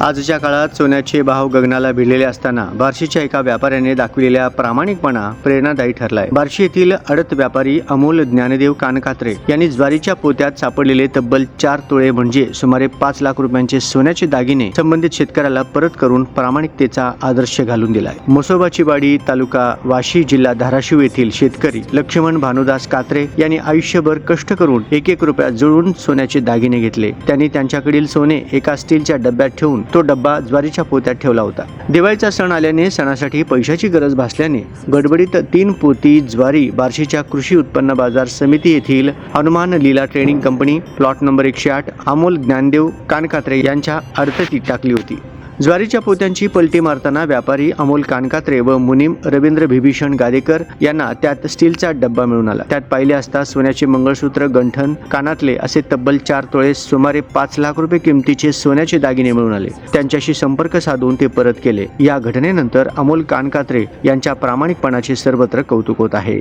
आजच्या काळात सोन्याचे भाव गगनाला भिडलेले असताना बार्शीच्या एका व्यापाऱ्याने दाखविलेला प्रामाणिकपणा प्रेरणादायी ठरलाय. बार्शी येथील अडत व्यापारी अमोल ज्ञानदेव कानकात्रे यांनी ज्वारीच्या पोत्यात सापडलेले तब्बल चार तोळे म्हणजे सुमारे पाच लाख रुपयांचे सोन्याचे दागिने संबंधित शेतकऱ्याला परत करून प्रामाणिकतेचा आदर्श घालून दिलाय. मोसोबाची वाडी तालुका वाशी जिल्हा धाराशिव येथील शेतकरी लक्ष्मण भानुदास कात्रे यांनी आयुष्यभर कष्ट करून एक एक रुपया जुळवून सोन्याचे दागिने घेतले. त्यांनी त्यांच्याकडील सोने एका स्टीलच्या डब्यात ठेवून तो डब्बा ज्वारीच्या पोत्यात ठेवला होता. दिवाळीचा सण आल्याने सणासाठी पैशाची गरज भासल्याने गडबडीत तीन पोती ज्वारी बार्शीच्या कृषी उत्पन्न बाजार समिती येथील Hanuman Leela trading company plot number एकशे आठ अमोल ज्ञानदेव कानकात्रे यांच्या अडचणीत टाकली होती. ज्वारीच्या पोत्यांची पलटी मारताना व्यापारी अमोल कानकात्रे व मुनीम रवींद्र भीभीषण गादेकर यांना त्यात स्टीलचा डब्बा मिळून आला. त्यात पाहिले असता सोन्याचे मंगळसूत्र गंठन कानातले असे तब्बल चार तोळे सुमारे पाच लाख रुपये किमतीचे सोन्याचे दागिने मिळून आले. त्यांच्याशी संपर्क साधून ते परत केले. या घटनेनंतर अमोल कानकात्रे यांच्या प्रामाणिकपणाचे सर्वत्र कौतुक होत आहे.